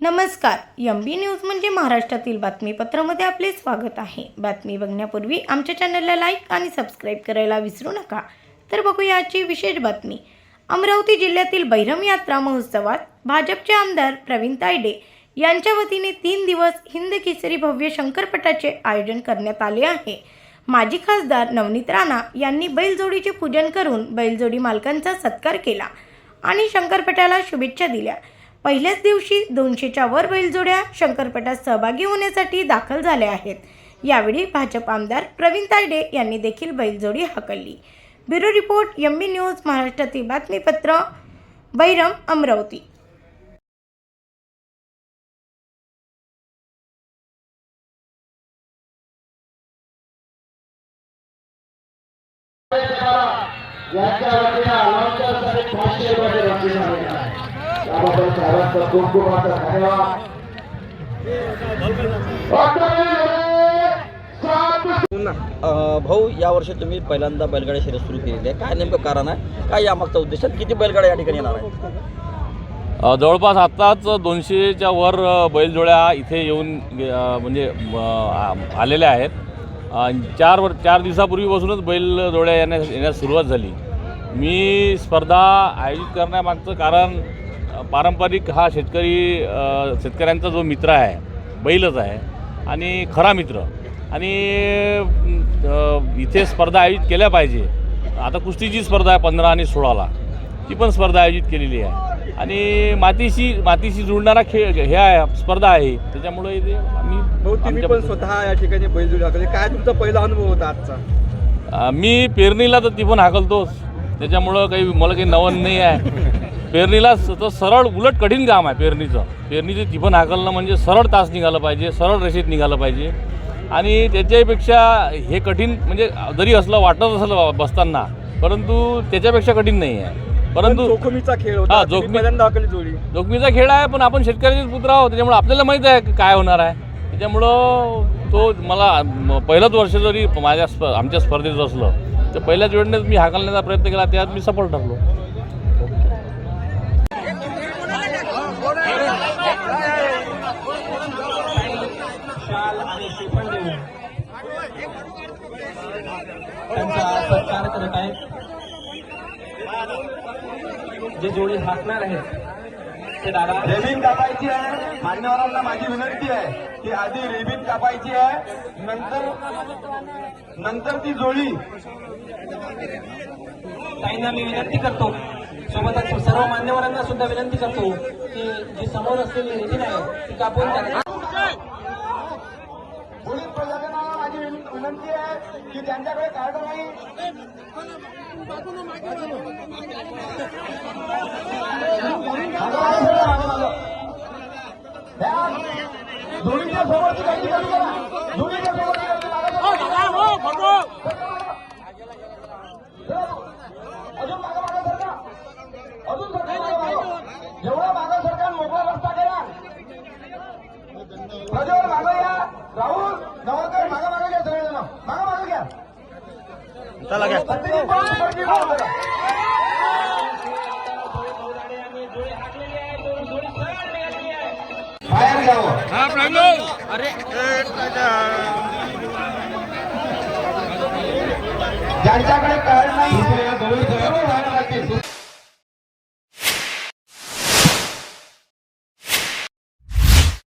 नमस्कार M B news म्हणजे महाराष्ट्रातील बातमीपत्रामध्ये आपले स्वागत आहे. बातमी बघण्यापूर्वी आमच्या चॅनलला लाईक आणि सबस्क्राईब करायला विसरू नका. तर बघूया आजची विशेष बातमी. अमरावती जिल्ह्यातील बैरम यात्रा महोत्सवात भाजपचे आमदार प्रवीण तायडे यांच्या वतीने तीन दिवस हिंद केसरी भव्य शंकरपटाचे आयोजन करण्यात आले आहे. माजी खासदार नवनीत राणा यांनी बैलजोडीचे पूजन करून बैलजोडी मालकांचा सत्कार केला आणि शंकरपटाला शुभेच्छा दिल्या. पहिल्याच दिवशी दोनशेच्या वर बैलजोड्या शंकरपटात सहभागी होण्यासाठी दाखल झाल्या आहेत. यावेळी भाजप आमदार प्रवीण तायडे यांनी देखील बैलजोडी हाकलली. ब्युरो रिपोर्ट यम्मी न्यूज महाराष्ट्रातील बातमीपत्र बैरम अमरावती. यांच्या वतीने अलाउन्ससाठी पाचशे रुपये बक्षीस आलेलं आहे. त्याबद्दल साहेबांचा खूप खूप धन्यवाद भाऊ या वर्षी तुम्ही पहिल्यांदा बैलगाडी शर्यत सुरू केलेली आहे. काय नेमकं कारण आहे? काय यामागचा उद्देश किती बैलगाड्या या ठिकाणी येणार आहे जवळपास आत्ताच दोनशेच्या वर बैलजोड्या इथे येऊन म्हणजे आलेल्या आहेत. चार वर चार दिवसापूर्वीपासूनच बैलजोड्या येण्यास येण्यास सुरुवात झाली. मी स्पर्धा आयोजित करण्यामागचं कारण पारंपरिक हा शेतकरी शेतकऱ्यांचा जो मित्र आहे बैलच आहे आणि खरा मित्र. आणि इथे स्पर्धा आयोजित केल्या पाहिजे. आता कुस्तीची स्पर्धा आहे पंधरा आणि सोळाला. ती पण स्पर्धा आयोजित केलेली आहे. आणि मातीशी मातीशी जुळणारा खेळ हे आहे स्पर्धा आहे. त्याच्यामुळे इथे आम्ही पण स्वतः या ठिकाणी बैलजोडी हाकली काय तुमचा पहिला अनुभव होता आजचा? मी पेरणीला तर ती पण हाकलतोच. त्याच्यामुळं काही मला काही नवन नाही आहे. पेरणीला तर सरळ उलट कठीण काम आहे पेरणीचं. पेरणीचे ती पण हाकलणं म्हणजे सरळ तास निघालं पाहिजे सरळ रेषेत निघालं पाहिजे. आणि त्याच्यापेक्षा हे कठीण म्हणजे जरी असलं वाटत असलं बसताना परंतु त्याच्यापेक्षा कठीण नाही आहे. परंतु जोखमीचा खेळ हा, जोखमी- जोडी. जोखमीचा खेळ आहे पण आपण शेतकऱ्याचेच पुत्र आहोत त्याच्यामुळे आपल्याला माहीत आहे काय होणार आहे. त्याच्यामुळं तो मला पहिलंच वर्ष जरी माझ्या स्प आमच्या स्पर्धेत असलं तर पहिल्याच वेळेस मी हाकलण्याचा प्रयत्न केला त्यात मी सफल ठरलो. त्यांचा सत्कार करत आहेत. जे जोडी हाकणार आहेत ते दादा रेबिन कापायची आहे. मान्यवरांना माझी विनंती आहे की आधी रेबिन कापायची आहे. नंतर नंतर ती जोडी. ताईंना मी विनंती करतो. सोबतच सर्व मान्यवरांना सुद्धा विनंती करतो की जी समोर असलेली रेजिन आहे ती कापून त्यांना विनंती आहे की त्यांच्याकडे कार्ड नाही चला घ्या बाहेर घ्यावं ज्यांच्याकडे कार्ड नाही